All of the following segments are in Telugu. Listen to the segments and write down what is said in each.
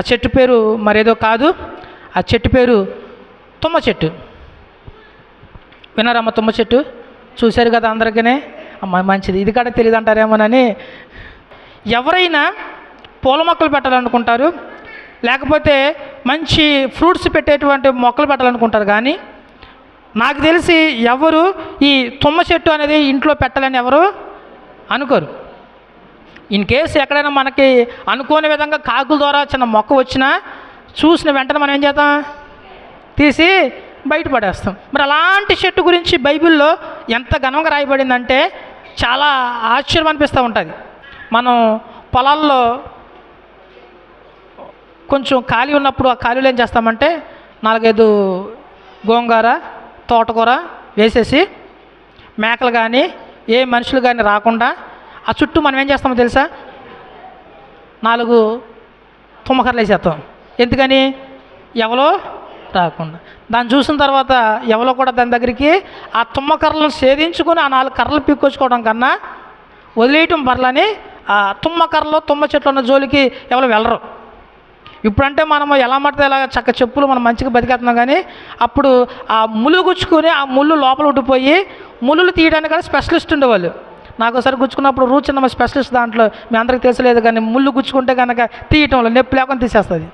ఆ చెట్టు పేరు మరేదో కాదు. ఆ చెట్టు పేరు తుమ్మ చెట్టు. విన్నారమ్మ తుమ్మ చెట్టు? చూశారు కదా అందరికీనే? అమ్మ మంచిది. ఇది కూడా తెలియదు అంటారేమోనని. ఎవరైనా పూల మొక్కలు పెట్టాలనుకుంటారు లేకపోతే మంచి ఫ్రూట్స్ పెట్టేటువంటి మొక్కలు పెట్టాలనుకుంటారు కానీ నాకు తెలిసి ఎవరు ఈ తుమ్మ చెట్టు అనేది ఇంట్లో పెట్టాలని ఎవరు అనుకోరు. ఇన్ కేసు ఎక్కడైనా మనకి అనుకోని విధంగా కాకుల ద్వారా చిన్న మొక్క వచ్చినా చూసిన వెంటనే మనం ఏం చేద్దాం? తీసి బయటపడేస్తాం మరి అలాంటి చెట్టు గురించి బైబిల్లో ఎంత ఘనంగా రాయబడిందంటే చాలా ఆశ్చర్యం అనిపిస్తూ ఉంటుంది. మనం పొలాల్లో కొంచెం ఖాళీ ఉన్నప్పుడు ఆ ఖాళీలో ఏం చేస్తామంటే నాలుగైదు గోంగూర తోటకూర వేసేసి మేకలు కానీ ఏ మనుషులు కానీ రాకుండా ఆ చుట్టూ మనం ఏం చేస్తామో తెలుసా? నాలుగు తుమ్మకర్లు వేసేస్తాం. ఎందుకని? ఎవలో? రాకుండా. దాన్ని చూసిన తర్వాత ఎవరో కూడా దాని దగ్గరికి ఆ తుమ్మకర్రలను సేధించుకొని ఆ నాలుగు కర్రలు పీక్కొచ్చుకోవడం కన్నా వదిలేయటం పర్లని ఆ తుమ్మకర్రలో తుమ్మ చెట్లు ఉన్న జోలికి ఎవరు వెళ్ళరు. ఇప్పుడంటే మనము ఎలా మడితే ఎలా చక్క చెప్పులు మనం మంచిగా బతికేస్తున్నాం కానీ అప్పుడు ఆ ముళ్ళు గుచ్చుకొని ఆ ముళ్ళు లోపల ఉండిపోయి ముళ్ళు తీయడానికి కూడా స్పెషలిస్ట్ ఉండేవాళ్ళు. నాకు ఒకసారి గుచ్చుకున్నప్పుడు రూచ్ అన్న స్పెషలిస్ట్ దాంట్లో మీ అందరికీ తెలిసలేదు కానీ ముళ్ళు గుచ్చుకుంటే కనుక తీయటంలో నొప్పి లేకుండా తీసేస్తుంది.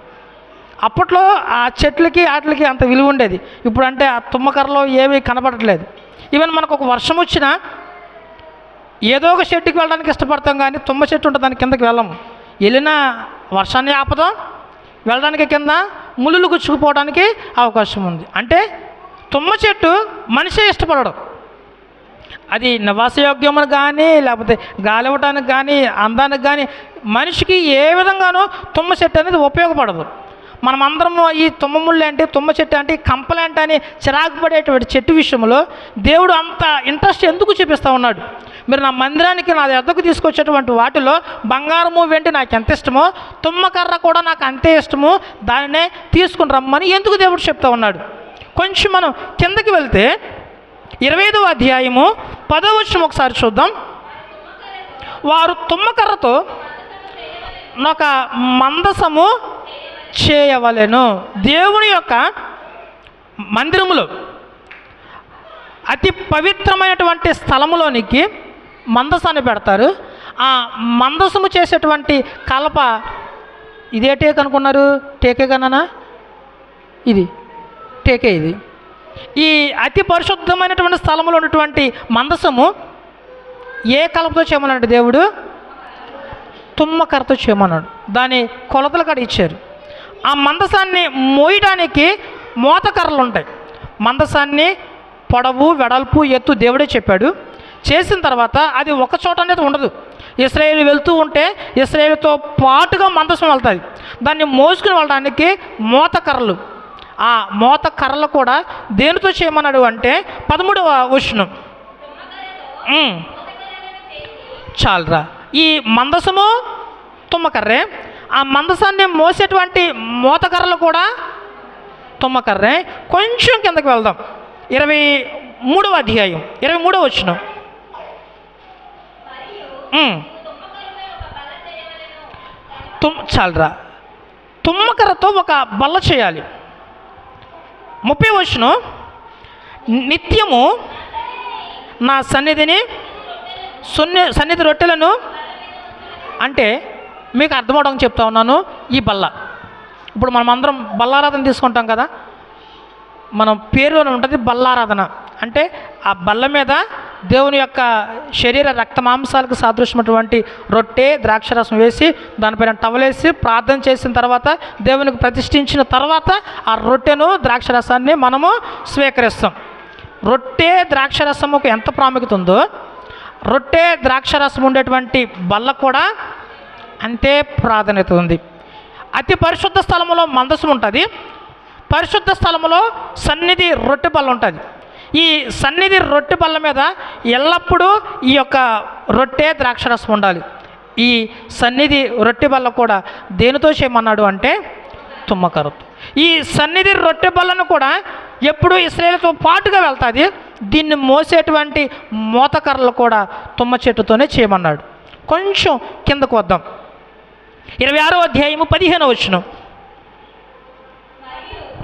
అప్పట్లో ఆ చెట్లకి వాటికి అంత విలువ ఉండేది. ఇప్పుడు అంటే ఆ తుమ్మకర్రలో ఏమీ కనబడట్లేదు ఈవెన్ మనకు ఒక వర్షం వచ్చినా ఏదో ఒక చెట్టుకి వెళ్ళడానికి ఇష్టపడతాం కానీ తుమ్మ చెట్టు ఉంటుంది దాని కిందకి వెళ్ళము. వెళ్ళినా వర్షాన్ని ఆపదాం. వెళ్ళడానికి కింద ముళ్ళు గుచ్చుకుపోవడానికి అవకాశం ఉంది. అంటే తుమ్మ చెట్టు మనిషే ఇష్టపడడం. అది నివాసయోగ్యమును కానీ లేకపోతే గాలివటానికి కానీ అందానికి కానీ మనిషికి ఏ విధంగానూ తుమ్మ చెట్టు అనేది ఉపయోగపడదు. మనమందరం ఈ తుమ్మముళ్ళు అంటే తుమ్మ చెట్టు అంటే ఈ అని చిరాకు పడేటువంటి చెట్టు విషయంలో దేవుడు అంత ఇంట్రెస్ట్ ఎందుకు చూపిస్తూ ఉన్నాడు? మీరు నా మందిరానికి నా ఎద్దకు తీసుకొచ్చేటువంటి వాటిలో బంగారము వెండి నాకు ఎంత ఇష్టమో తుమ్మకర్ర కూడా నాకు అంతే ఇష్టము దానినే తీసుకుని రమ్మని ఎందుకు దేవుడు చెప్తా ఉన్నాడు? కొంచెం మనం కిందకి వెళ్తే ఇరవై ఐదవ అధ్యాయము పదో వచ్చిన ఒకసారి చూద్దాం. వారు తుమ్మకర్రతో ఒక మందసము చేయవలెను. దేవుని యొక్క మందిరములో అతి పవిత్రమైనటువంటి స్థలములోనికి మందసాన్ని పెడతారు. ఆ మందసము చేసేటువంటి కలప ఇదే టేక్ అనుకున్నారు టేకే కన్నానా? ఇది. టేకే ఇది. ఈ అతి పరిశుద్ధమైనటువంటి స్థలంలో ఉన్నటువంటి మందసము ఏ కలపతో చేయమన్నాడు దేవుడు? తుమ్మకరతో చేయమన్నాడు. దాని కొలతలు కూడా ఇచ్చారు. ఆ మందసాన్ని మోయడానికి మోతకర్రలు ఉంటాయి. మందసాన్ని పొడవు వెడల్పు ఎత్తు దేవుడే చెప్పాడు. చేసిన తర్వాత అది ఒక చోట అనేది ఉండదు. ఇస్రాయేల్ వెళ్తూ ఉంటే ఇస్రాయేల్తో పాటుగా మందసం వెళ్తుంది దాన్ని మోసుకుని వెళ్ళడానికి మోతకర్రలు. ఆ మోత కర్రలు కూడా దేనితో చేయమన్నాడు అంటే పదమూడవ ఉష్ణం చాలరా. ఈ మందసము తుమ్మకర్రే. ఆ మందసాన్ని మోసేటువంటి మోతకర్రలు కూడా తుమ్మకర్రే. కొంచెం కిందకి వెళ్దాం. ఇరవై మూడవ అధ్యాయం. ఇరవై మూడవ వచ్చిన తుమ్ చాలరా. తుమ్మకర్రతో ఒక బల్ల చేయాలి. ముప్పై వచ్చిన నిత్యము నా సన్నిధిని సున్ని సన్నిధి రొట్టెలను అంటే మీకు అర్థమవడం చెప్తా ఉన్నాను ఈ బల్ల. ఇప్పుడు మనం అందరం బల్లారాధన తీసుకుంటాం కదా. మనం పేరులోనే ఉంటుంది బల్లారాధన. అంటే ఆ బల్ల మీద దేవుని యొక్క శరీర రక్త మాంసాలకు సాదృశ్యమైనటువంటి రొట్టె ద్రాక్షరసం వేసి దానిపైన టవలేసి ప్రార్థన చేసిన తర్వాత దేవునికి ప్రతిష్ఠించిన తర్వాత ఆ రొట్టెను ద్రాక్షరసాన్ని మనము స్వీకరిస్తాం. రొట్టె ద్రాక్షరసముకు ఎంత ప్రాముఖ్యత ఉందో రొట్టె ద్రాక్షరసం ఉండేటువంటి బల్ల కూడా అంతే ప్రాధాన్యత ఉంది. అతి పరిశుద్ధ స్థలములో మందసం ఉంటుంది. పరిశుద్ధ స్థలములో సన్నిధి రొట్టె బల్ల ఉంటుంది. ఈ సన్నిధి రొట్టె బల్ల మీద ఎల్లప్పుడూ ఈ యొక్క రొట్టె ద్రాక్షరసం ఉండాలి. ఈ సన్నిధి రొట్టె బల్ల కూడా దేనితో చేయమన్నాడు అంటే తుమ్మకరతో ఈ సన్నిధి రొట్టె బల్లను కూడా ఎప్పుడు ఇస్రాయేల్తో పాటుగా వెళ్తుంది. దీన్ని మోసేటువంటి మోతకర్రలు కూడా తుమ్మ చెట్టుతోనే చేయమన్నాడు. కొంచెం కిందకు వద్దాం. ఇరవై ఆరో అధ్యాయము పదిహేను వచ్చిన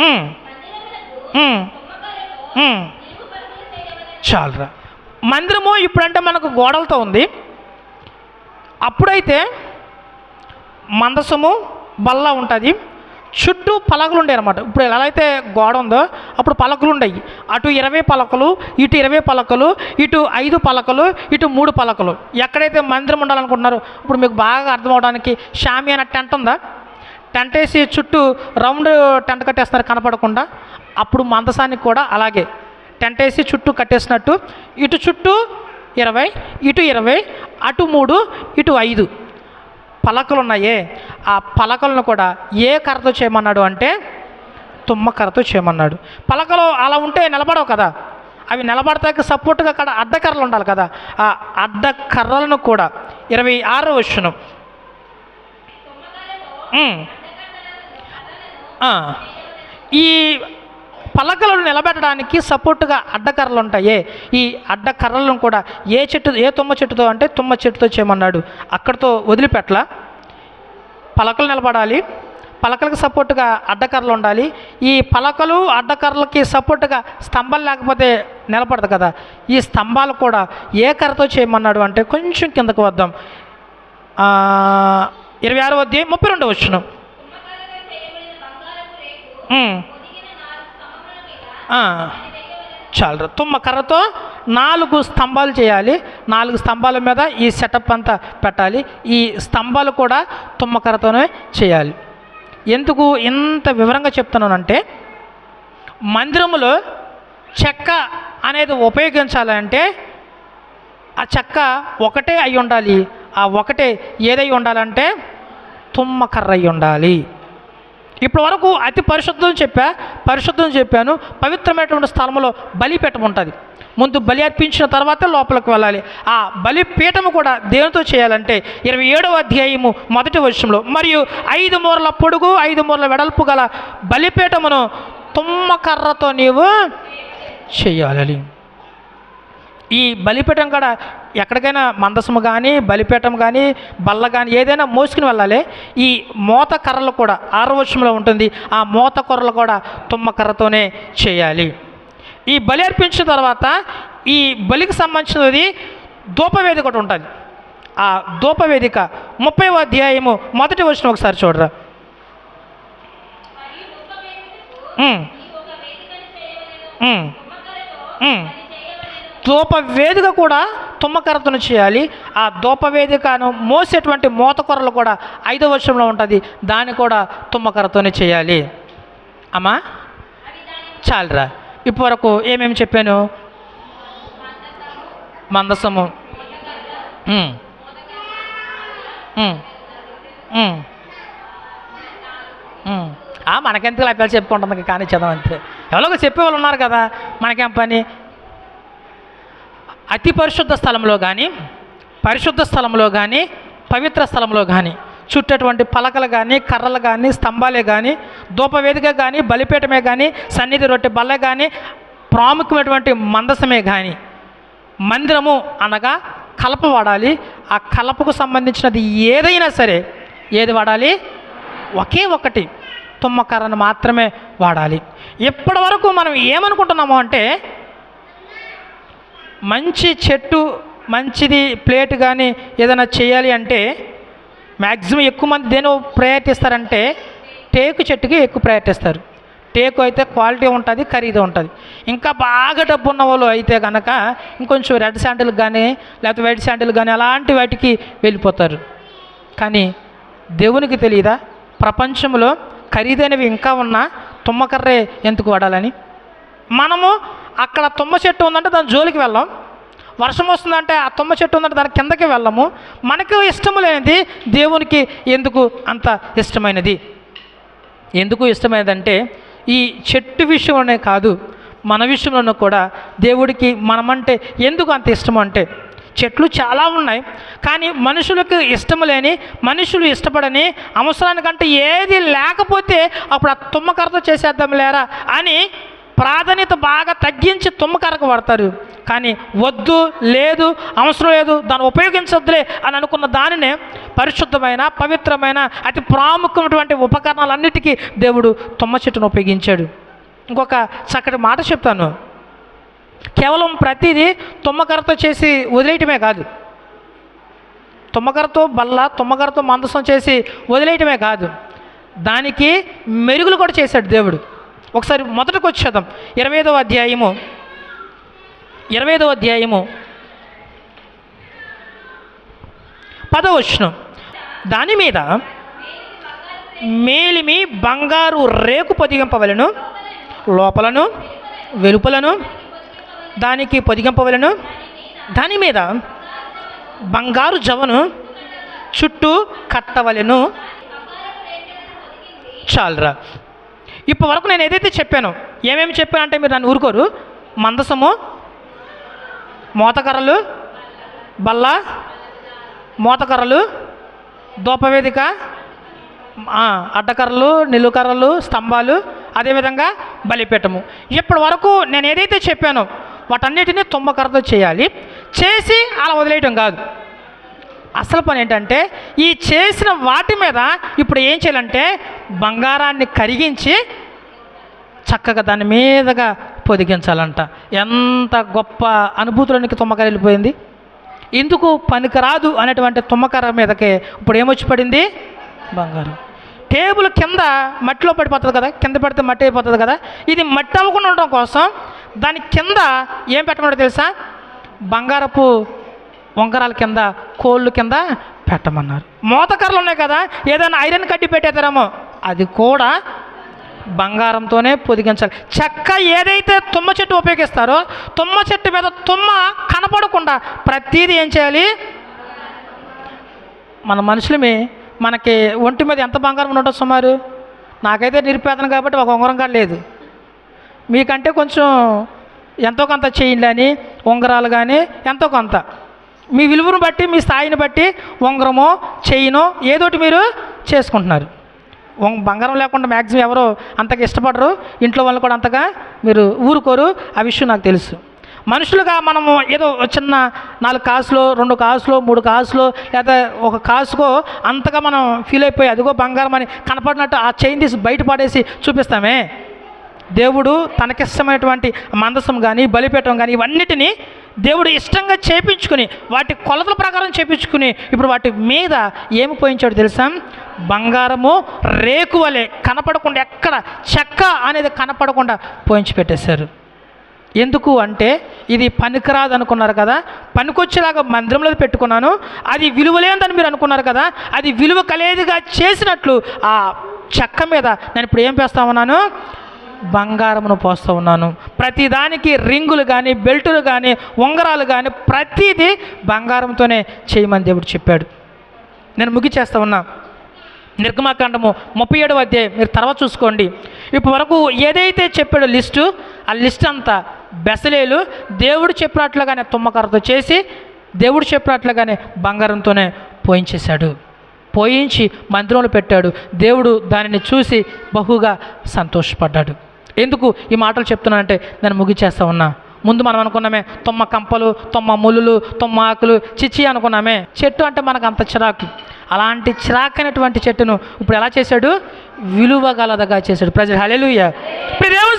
ఉమ్, చాలరా. మందిరము ఇప్పుడంటే మనకు గోడలతో ఉంది. అప్పుడైతే మందసము బల్ల ఉంటుంది. చుట్టూ పలకలు ఉండేవి అనమాట ఇప్పుడు ఎలా అయితే గోడ ఉందో అప్పుడు పలకలు ఉండేవి అటు ఇరవై పలకలు ఇటు ఇరవై పలకలు ఇటు ఐదు పలకలు ఇటు మూడు పలకలు. ఎక్కడైతే మందిరం ఉండాలనుకుంటున్నారో ఇప్పుడు మీకు బాగా అర్థం అవడానికి షామి అనే టెంట్ ఉందా? టెంట్ వేసి చుట్టూ రౌండ్ టెంట్ కట్టేస్తున్నారు కనపడకుండా. అప్పుడు మందసానికి కూడా అలాగే. టెంట్ వేసి చుట్టూ కట్టేసినట్టు. ఇటు చుట్టూ ఇరవై ఇటు ఇరవై అటు మూడు ఇటు ఐదు పలకలు ఉన్నాయే ఆ పలకలను కూడా ఏ కర్రతో చేయమన్నాడు అంటే తుమ్మ కర్రతో చేయమన్నాడు. పలకలు అలా ఉంటే నిలబడవు కదా. అవి నిలబడతాక సపోర్ట్గా అక్కడ అడ్డకర్రలు ఉండాలి కదా. ఆ అడ్డకర్రలను కూడా ఇరవై ఆరో వచ్చును ఈ పలకలను నిలబెట్టడానికి సపోర్ట్గా అడ్డకర్రలు ఉంటాయే ఈ అడ్డకర్రలను కూడా ఏ చెట్టు ఏ తుమ్మ చెట్టుతో అంటే తుమ్మ చెట్టుతో చేయమన్నాడు. అక్కడితో వదిలిపెట్టలా. పలకలు నిలబడాలి. పలకలకు సపోర్ట్గా అడ్డకర్రలు ఉండాలి. ఈ పలకలు అడ్డకర్రలకి సపోర్ట్గా స్తంభాలు లేకపోతే నిలబడదు కదా. ఈ స్తంభాలు కూడా ఏ కర్రతో చేయమన్నాడు అంటే కొంచెం కిందకు వద్దాం. ఇరవై ఆరో అధ్యాయం ముప్పై రెండు వచ్చును చాలరా తుమ్మ కర్రతో నాలుగు స్తంభాలు చేయాలి. నాలుగు స్తంభాల మీద ఈ సెటప్ అంతా పెట్టాలి. ఈ స్తంభాలు కూడా తుమ్మ కర్రతోనే చేయాలి. ఎందుకు ఇంత వివరంగా చెప్తున్నానంటే మందిరములో చెక్క అనేది ఉపయోగించాలంటే ఆ చెక్క ఒకటే అయి ఉండాలి. ఆ ఒకటే ఏదై ఉండాలంటే తుమ్మ కర్ర అయి ఉండాలి. ఇప్పటి వరకు అతి పరిశుద్ధం చెప్పా పరిశుద్ధం చెప్పాను. పవిత్రమైనటువంటి స్థలంలో బలిపీఠం ఉంటుంది. ముందు బలి అర్పించిన తర్వాత లోపలికి వెళ్ళాలి. ఆ బలిపీఠము కూడా దేనితో చేయాలంటే ఇరవై ఏడవ అధ్యాయము మొదటి వర్షంలో మరియు ఐదు మూరల పొడుగు ఐదు మూరల వెడల్పు గల బలిపీఠమును తుమ్మ కర్రతో నీవు చేయాలి. ఈ బలిపీఠం కూడా ఎక్కడికైనా మందసము కానీ బలిపీఠం కానీ బల్ల కానీ ఏదైనా మోసుకుని వెళ్ళాలి. ఈ మోత కర్రలు కూడా ఆరవశంలో ఉంటుంది. ఆ మోత కర్రలు కూడా తుమ్మ కర్రతోనే చేయాలి. ఈ బలి అర్పించిన తర్వాత ఈ బలికి సంబంధించినది ధూపవేదిక ఒకటి ఉంటుంది. ఆ ధూపవేదిక ముప్పై అధ్యాయము మొదటి వచ్చిన ఒకసారి చూడరా. ఉమ్. ఉమ్. ధూపవేదిక ధూప వేదిక కూడా తుమ్మకరతను చేయాలి. ఆ ధూపవేదికను మోసేటువంటి మూతకొరలు కూడా ఐదో వర్షంలో ఉంటుంది. దాన్ని కూడా తుమ్మకరతోనే చేయాలి. అమ్మా? చాలరా. ఇప్పటివరకు ఏమేమి చెప్పాను? మందసము. ఆ, మనకెందుకు అభ్యాసం చెప్పుకుంటుంది కానీ చదవంతే ఎవరో చెప్పేవాళ్ళు ఉన్నారు కదా మనకేం పని? అతి పరిశుద్ధ స్థలంలో కానీ పరిశుద్ధ స్థలంలో కానీ పవిత్ర స్థలంలో కానీ చుట్టటువంటి పలకలు కానీ కర్రలు కానీ స్తంభాలే కానీ ధూపవేదిక కానీ బలిపీఠమే కానీ సన్నిధి రొట్టె బల్ల కానీ ప్రాముఖ్యమైనటువంటి మందసమే కానీ మందిరము అనగా కలప వాడాలి. ఆ కలపకు సంబంధించినది ఏదైనా సరే ఏది వాడాలి? ఒకే ఒకటి తుమ్మకర్రను మాత్రమే వాడాలి. ఇప్పటి వరకు మనం ఏమనుకుంటున్నాము అంటే మంచి చెట్టు మంచిది ప్లేట్ కానీ ఏదైనా చేయాలి అంటే మ్యాక్సిమం ఎక్కువ మంది దేని ప్రయారిటీ టేకు చెట్టుకి ఎక్కువ ప్రయత్నిస్తారు. టేకు అయితే క్వాలిటీ ఉంటుంది ఖరీదు ఉంటుంది. ఇంకా బాగా డబ్బు ఉన్న వాళ్ళు అయితే కనుక ఇంకొంచెం రెడ్ శాండిల్ కానీ లేకపోతే వైట్ శాండిల్ కానీ అలాంటి వాటికి వెళ్ళిపోతారు. కానీ దేవునికి తెలియదా ప్రపంచంలో ఖరీదైనవి ఇంకా ఉన్నా తుమ్మకర్రే ఎందుకు వాడాలని? మనము అక్కడ తుమ్మ చెట్టు ఉందంటే దాని జోలికి వెళ్ళాం. వర్షం వస్తుందంటే ఆ తుమ్మ చెట్టు ఉందంటే దాని కిందకి వెళ్ళము. మనకు ఇష్టము లేనిది దేవునికి ఎందుకు అంత ఇష్టమైనది? ఎందుకు ఇష్టమైనదంటే ఈ చెట్టు విషయంలోనే కాదు మన విషయంలోనూ కూడా దేవుడికి మనమంటే ఎందుకు అంత ఇష్టం అంటే చెట్లు చాలా ఉన్నాయి కానీ మనుషులకు ఇష్టం లేని మనుషులు ఇష్టపడని అవసరానికంటే ఏది లేకపోతే అప్పుడు ఆ తుమ్మకరత చేసేద్దాం లేరా అని ప్రాధాన్యత బాగా తగ్గించి తుమ్మకరకు పడతారు కానీ వద్దు లేదు అవసరం లేదు దాన్ని ఉపయోగించొద్దులే అని అనుకున్న దానినే పరిశుద్ధమైన పవిత్రమైన అతి ప్రాముఖ్యమైనటువంటి ఉపకరణాలన్నిటికీ దేవుడు తుమ్మ చెట్టును ఉపయోగించాడు. ఇంకొక చక్కటి మాట చెప్తాను. కేవలం ప్రతిదీ తుమ్మకరతో చేసి వదిలేయటమే కాదు. తుమ్మకరతో బల్ల తుమ్మకరతో మందసం చేసి వదిలేయటమే కాదు. దానికి మెరుగులు కూడా చేశాడు దేవుడు. ఒకసారి మొదటకు వచ్చేద్దాం. ఇరవై ఐదవ అధ్యాయము. ఇరవై ఐదవ అధ్యాయము పదవచనం దాని మీద మేలిమి బంగారు రేకు పొదిగింపవలను లోపలను వెలుపలను దానికి పొదిగింపవలను. దాని మీద బంగారు జవను చుట్టూ కట్టవలెను. చాలరా. ఇప్పటి వరకు నేను ఏదైతే చెప్పానో ఏమేమి చెప్పానంటే మీరు నన్ను ఊరుకోరు. మందసము మోతకర్రలు బల్ల మోతకర్రలు దూపవేదిక అడ్డకర్రలు నిలుకర్రలు స్తంభాలు అదేవిధంగా బలిపీఠము. ఇప్పటి వరకు నేను ఏదైతే చెప్పానో వాటన్నిటినీ తుమ్మకర్రతో చేయాలి. చేసి అలా వదిలేయటం కాదు. అసలు పని ఏంటంటే ఈ చేసిన వాటి మీద ఇప్పుడు ఏం చేయాలంటే బంగారాన్ని కరిగించి చక్కగా దాని మీదగా పొదిగించాలంట. ఎంత గొప్ప అనుభూతులనికి తుమ్మకర వెళ్ళిపోయింది? ఎందుకు పనికిరాదు అనేటువంటి తుమ్మకర మీదకే ఇప్పుడు ఏమొచ్చి పడింది? బంగారం. టేబుల్ కింద మట్టిలో పడిపోతుంది కదా కింద పడితే మట్టి అయిపోతుంది కదా ఇది మట్టి అవ్వకుండా ఉండడం కోసం దాని కింద ఏం పెట్టమంటారు తెలుసా? బంగారపు ఉంగరాల కింద కోళ్ళు కింద పెట్టమన్నారు. మోతకర్రలు ఉన్నాయి కదా ఏదైనా ఐరన్ కడ్డి పెట్టేతారేమో అది కూడా బంగారంతోనే పొదిగించాలి. చెక్క ఏదైతే తుమ్మ చెట్టు ఉపయోగిస్తారో తుమ్మ చెట్టు మీద తుమ్మ కనపడకుండా ప్రతీది ఏం చేయాలి? మన మనుషులమే మనకి ఒంటి మీద ఎంత బంగారం ఉండటం సుమారు? నాకైతే నిరుపేదను కాబట్టి ఒక ఉంగరం కూడా లేదు. మీకంటే కొంచెం ఎంతో కొంత చేయండి అని ఉంగరాలు కానీ ఎంతో కొంత. మీ విలువను బట్టి మీ స్థాయిని బట్టి ఉంగరమో చెయ్యినో ఏదోటి మీరు చేసుకుంటున్నారు. బంగారం లేకుండా మ్యాక్సిమం ఎవరు అంతగా ఇష్టపడరు. ఇంట్లో వాళ్ళు కూడా అంతగా మీరు ఊరుకోరు. ఆ విషయం నాకు తెలుసు. మనుషులుగా మనము ఏదో చిన్న నాలుగు కాసులు రెండు కాసులు మూడు కాసులు లేదా ఒక కాసుకో అంతగా మనం ఫీల్ అయిపోయి అదిగో బంగారం అని కనపడినట్టు ఆ చైన్ తీసి బయట పడేసి చూపిస్తామే. దేవుడు తనకిష్టమైనటువంటి మందసం కానీ బలిపేటం కానీ ఇవన్నిటినీ దేవుడు ఇష్టంగా చేపించుకుని వాటి కొలతల ప్రకారం చేపించుకుని ఇప్పుడు వాటి మీద ఏమి పోయించాడు తెలుసా? బంగారము రేకు వలె కనపడకుండా ఎక్కడ చెక్క అనేది కనపడకుండా పోయించి పెట్టేశారు. ఎందుకు అంటే ఇది పనికిరాదు అనుకున్నారు కదా? పనికొచ్చేలాగా మందిరంలో పెట్టుకున్నాను అది విలువలేదని మీరు అనుకున్నారు కదా? అది విలువ కలేదిగా చేసినట్లు ఆ చెక్క మీద నేను ఇప్పుడు ఏం చేస్తా ఉన్నాను? బంగారమును పోస్తూ ఉన్నాను. ప్రతిదానికి రింగులు కానీ బెల్టులు కానీ ఉంగరాలు కానీ ప్రతిదీ బంగారంతోనే చేయమని దేవుడు చెప్పాడు. నేను ముగిచేస్తా ఉన్నా. నిర్గమాకాండము ముప్పై ఏడవ అధ్యాయం. మీరు తర్వాత చూసుకోండి. ఇప్పటి వరకు ఏదైతే చెప్పాడో లిస్టు ఆ లిస్ట్ అంతా బెసలేలు దేవుడు చెప్పినట్లుగానే తుమ్మకరతో చేసి దేవుడు చెప్పినట్లుగానే బంగారంతోనే పోయించేశాడు. పోయించి మందిరంలో పెట్టాడు. దేవుడు దానిని చూసి బహుగా సంతోషపడ్డాడు. ఎందుకు ఈ మాటలు చెప్తున్నానంటే నేను ముగిచేస్తా ఉన్నా. ముందు మనం అనుకున్నామే తొమ్మ కంపలు తొమ్మ ములులు తొమ్మ ఆకులు చిచ్చి అనుకున్నామే. చెట్టు అంటే మనకు అంత చిరాకు. అలాంటి చిరాకైనటువంటి చెట్టును ఇప్పుడు ఎలా చేశాడు? విలువ గలదగా చేశాడు ప్రజలు హలెలుయ్య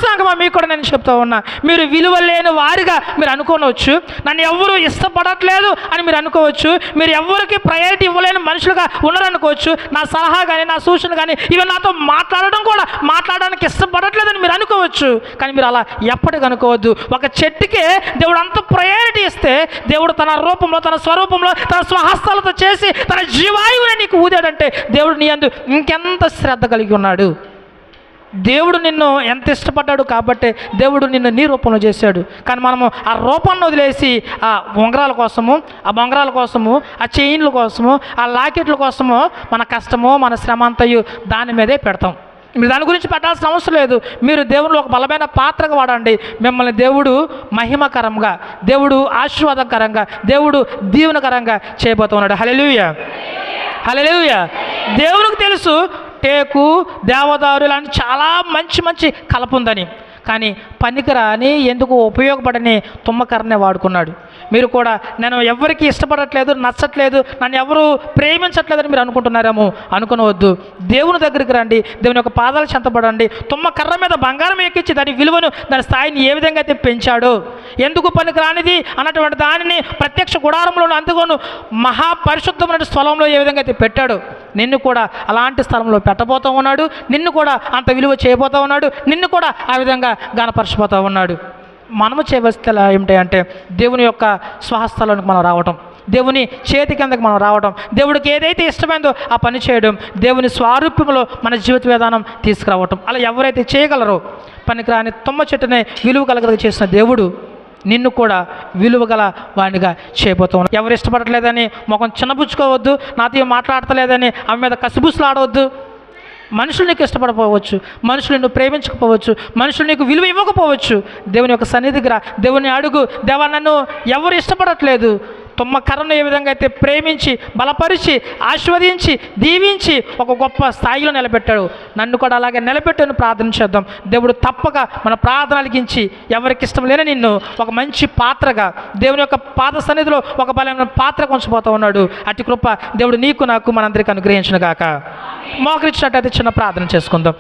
సంగమా మీకు కూడా నేను చెప్తా ఉన్నా. మీరు విలువ లేని వారిగా మీరు అనుకోవచ్చు నన్ను ఎవరు ఇష్టపడట్లేదు అని మీరు అనుకోవచ్చు. మీరు ఎవరికి ప్రయారిటీ ఇవ్వలేని మనుషులుగా ఉన్నారనుకోవచ్చు. నా సలహా కానీ నా సూచన కానీ ఇవి నాతో మాట్లాడడం కూడా మాట్లాడడానికి ఇష్టపడట్లేదని మీరు అనుకోవచ్చు. కానీ మీరు అలా ఎప్పటికి అనుకోవద్దు. ఒక చెట్టుకే దేవుడు అంత ప్రయారిటీ ఇస్తే దేవుడు తన రూపంలో తన స్వరూపంలో తన స్వహస్తాలతో చేసి తన జీవాయువుని నీకు ఊదాడంటే దేవుడు నీ అందు ఇంకెంత శ్రద్ధ కలిగి ఉన్నాడు. దేవుడు నిన్ను ఎంత ఇష్టపడ్డాడు కాబట్టి దేవుడు నిన్ను నీ రూపంలో చేశాడు. కానీ మనము ఆ రూపాన్ని వదిలేసి ఆ ఉంగరాల కోసము ఆ బొంగరాల కోసము ఆ చైన్ల కోసము ఆ లాకెట్ల కోసము మన కష్టము మన శ్రమ అంతయు దాని మీదే పెడతాం. మీరు దాని గురించి పెట్టాల్సిన అవసరం లేదు. మీరు దేవుడు ఒక బలమైన పాత్రగా వాడండి. మిమ్మల్ని దేవుడు మహిమకరంగా దేవుడు ఆశీర్వాదకరంగా దేవుడు దీవెనకరంగా చేయబోతున్నాడు. హలెలుయ హలెలుయ దేవునికి తెలుసు టేకు దేవదారు ఇలాంటి చాలా మంచి మంచి కలప ఉందని కానీ పనికిరాని ఎందుకు ఉపయోగపడని తుమ్మకర్రనే వాడుకున్నాడు. మీరు కూడా నేను ఎవరికి ఇష్టపడట్లేదు నచ్చట్లేదు నన్ను ఎవరు ప్రేమించట్లేదని మీరు అనుకుంటున్నారేమో అనుకునవద్దు. దేవుని దగ్గరికి రండి దేవుని యొక్క పాదాలు చెంతపడండి తుమ్మ కర్ర మీద బంగారం ఎక్కించి దాని విలువను దాని స్థాయిని ఏ విధంగా అయితే పెంచాడో. ఎందుకు పనికి రానిది అన్నటువంటి దానిని ప్రత్యక్ష గుడారంలో అందుకోను మహాపరిశుద్ధమైన స్థలంలో ఏ విధంగా అయితే పెట్టాడు. నిన్ను కూడా అలాంటి స్థలంలో పెట్టబోతూ ఉన్నాడు. నిన్ను కూడా అంత విలువ చేయబోతూ ఉన్నాడు. నిన్ను కూడా ఆ విధంగా గానపరచిపోతూ ఉన్నాడు. మనము చేయవలసిన ఏమిటి అంటే దేవుని యొక్క స్వహస్థలానికి మనం రావటం దేవుని చేతి కిందకి మనం రావడం దేవుడికి ఏదైతే ఇష్టమైందో ఆ పని చేయడం దేవుని స్వారూప్యంలో మన జీవిత విధానం తీసుకురావటం. అలా ఎవరైతే చేయగలరో పనికిరాని తుమ్మ చెట్టునే విలువ కలగలిగి చేసిన దేవుడు నిన్ను కూడా విలువ గల వాడిగా చేయబోతూ ఉన్నాడు. ఎవరు ఇష్టపడట్లేదని ముఖం చిన్నపుచ్చుకోవద్దు నాతో మాట్లాడతలేదని ఆమె మీద కసిబుసులు ఆడవద్దు మనుషులు నీకు ఇష్టపడకపోవచ్చు మనుషులు నిన్ను ప్రేమించకపోవచ్చు మనుషులు నీకు విలువ ఇవ్వకపోవచ్చు. దేవుని యొక్క సన్నిధికి రా. దేవుని అడుగు. దేవ నన్ను ఎవరు ఇష్టపడట్లేదు? తుమ్మ కర్రను ఏ విధంగా అయితే ప్రేమించి బలపరిచి ఆస్వాదించి దీవించి ఒక గొప్ప స్థాయిలో నిలబెట్టాడు. నన్ను కూడా అలాగే నిలబెట్టని ప్రార్థన చేద్దాం. దేవుడు తప్పక మన ప్రార్థన అలిగించి ఎవరికి ఇష్టం లేని నిన్ను ఒక మంచి పాత్రగా దేవుని యొక్క పాద సన్నిధిలో ఒక బలమైన పాత్ర కొంచిపోతూ ఉన్నాడు. అటు కృప దేవుడు నీకు నాకు మనందరికీ అనుగ్రహించిన గాక. మోకరించినట్టయితే చిన్న ప్రార్థన చేసుకుందాం.